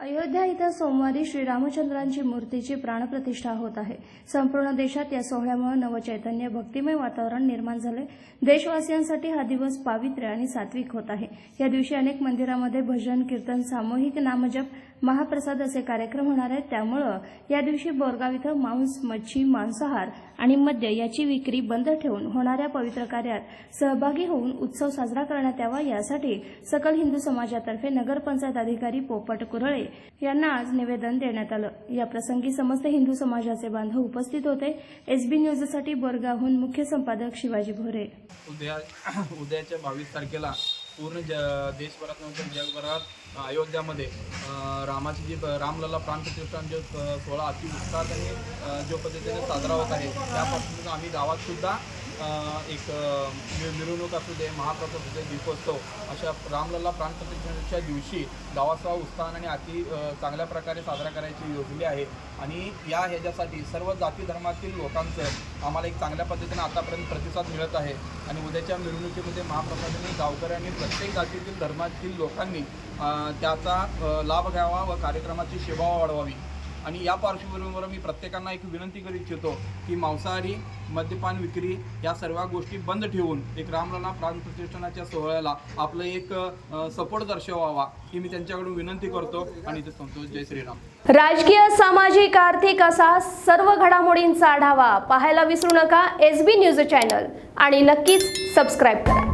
अयोध्या इथं सोमवारी श्रीरामचंद्रांची मूर्तीची प्राणप्रतिष्ठा होत आहे. संपूर्ण देशात या सोहळ्यामुळे नवचैतन्य भक्तिमय वातावरण निर्माण झाले देशवासियांसाठी हा दिवस पावित्र्य आणि सात्विक होत आहे. या दिवशी अनेक मंदिरामध्ये भजन कीर्तन सामूहिक नामजप महाप्रसाद असे कार्यक्रम होणार आहेत. त्यामुळं या दिवशी बोरगाव इथं मांस मच्छी मांसाहार आणि मद्य याची विक्री बंद ठेवून होणाऱ्या पवित्र कार्यात सहभागी होऊन उत्सव साजरा करण्यात यावा. यासाठी सकल हिंदू समाजातर्फे नगरपंचायत अधिकारी पोपट कुरळे यांना आज निवेदन देण्यात आलं. या प्रसंगी समस्त हिंदू समाजाचे बांधव उपस्थित होते. एसबी न्यूजसाठी बोरगावहून मुख्य संपादक शिवाजी भोरे. उद्या उद्याच्या बावीस तारखेला पूर्ण ज देशभरात जगभरात अयोध्यामध्ये रामाची जी ब- रामलला प्राणप्रतिष्ठान जो सोहळा अति उत्साह आणि जो पद्धतीने साजरा होत आहे त्यापासून आम्ही गावात सुद्धा एक मि- मिरवणूक असू दे महाप्रसाद असू दे दीपोत्सव अशा रामलला प्राणप्रतिष्ठानच्या दिवशी गावाचा उत्साह आणि अति चांगल्या प्रकारे साजरा करायची योजली आहे. आणि या ह्याच्यासाठी सर्व जाती धर्मातील लोकांचं आम्हाला एक चांगल्या पद्धतीने आतापर्यंत प्रतिसाद मिळत आहे. आणि उद्याच्या मिरवणुकीमध्ये महाप्रसादाने गावकऱ्यांनी प्रत्येक जातीतील धर्मातील लोकांनी त्याचा लाभ घ्यावा व कार्यक्रमाची सेवा वाढवावी. आणि या पार्श्वभूमीवर मी प्रत्येकांना एक विनंती करू इच्छितो की मांसाहारी मद्यपान विक्री या सर्व गोष्टी बंद ठेवून एक रामलला प्राण प्रतिष्ठानाच्या सोहळ्याला आपलं एक सपोर्ट दर्शवावा ही मी त्यांच्याकडून विनंती करतो. आणि ते संतोष जय श्रीराम. राजकीय सामाजिक आर्थिक असा सर्व घडामोडींचा आढावा पाहायला विसरू नका. S B news channel. आणि नक्कीच सबस्क्राईब करा.